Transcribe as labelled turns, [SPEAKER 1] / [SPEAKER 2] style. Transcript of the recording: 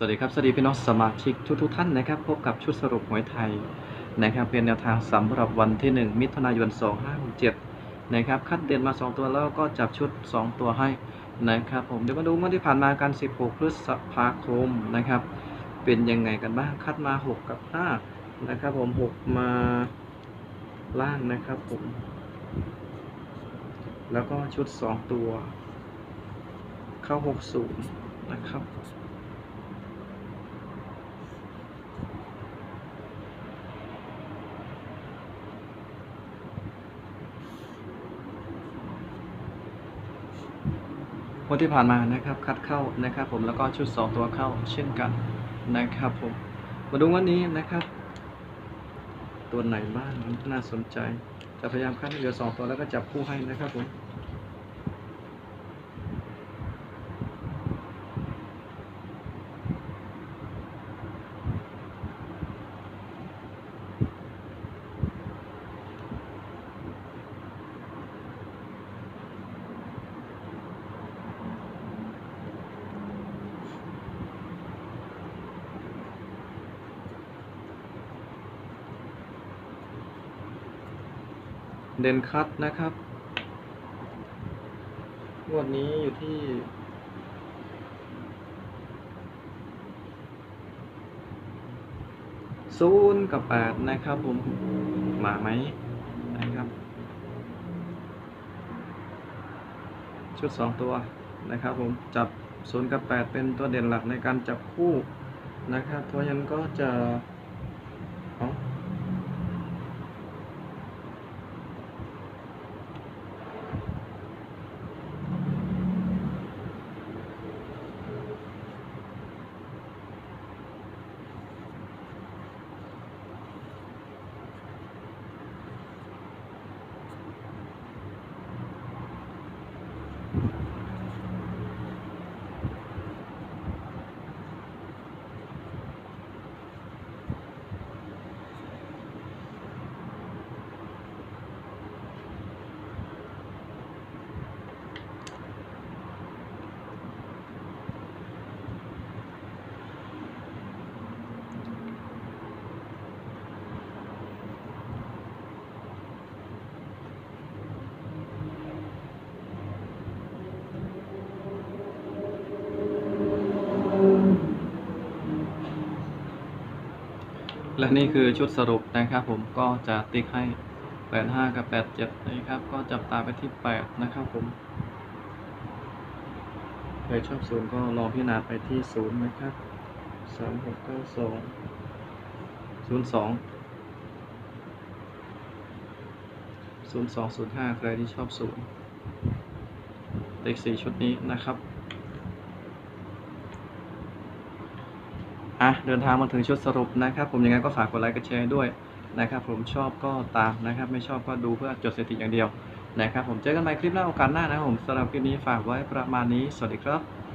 [SPEAKER 1] สวัสดีครับ สวัสดีพี่น้องสมาชิกทุกทท่านนะครับ พบกับชุดสรุปหวยไทยนะครับ เป็นแนวทางสำหรับวันที่ 1 มิถุนายน 2567นะครับคัดเด่นมา 2 ตัวแล้วก็จับชุด 2 ตัวให้นะครับ ผมเดี๋ยวมาดูเมื่อที่ผ่านมากัน16 พฤษภาคมนะครับ เป็นยังไงกันบ้างคัดมา 6 กับ 5 นะครับ ผม 6 มาล่างนะครับผม แล้วก็ชุด 2 ตัว เข้า 60 นะครับ วันที่ผ่านมานะครับคัดเข้านะครับ ผมแล้วก็ชุด 2 ตัวเข้าเช่นกันนะครับผมมาดูวันนี้นะครับ ตัวไหนบ้างน่าสนใจจะพยายามคัดให้เหลือ 2 ตัวแล้วก็จับคู่ให้นะครับผม เด่นคัดนะครับงวดนี้อยู่ที่ศูนย์กับแปดนะครับผมมาไหมนะครับ ชุดสองตัวนะครับผมจับศูนย์กับแปดเป็นตัวเด่นหลักในการจับคู่นะครับ เพราะฉะนั้นก็จะเอ และนี่คือชุดสรุปนะครับผมก็จะติ๊กให้ 85 กับ 87 นะครับก็จับตาไปที่ 8 นะครับผมใครชอบศูนย์ก็ลองพิจารณาไปที่0นะครับ 3692 02 0205 ใครที่ชอบศูนย์เด็ก4ชุดนี้นะครับ อะเดินทางมาถึงชุดสรุปนะครับ ผมยังไงก็ฝากกดไลค์กดแชร์ด้วยนะครับ ผมชอบก็ตามนะครับ ไม่ชอบก็ดูเพื่อจดสถิติอย่างเดียวนะครับ ผมเจอกันใหม่คลิปหน้าโอกาสหน้านะครับผมสำหรับคลิปนี้ฝากไว้ประมาณนี้สวัสดีครับ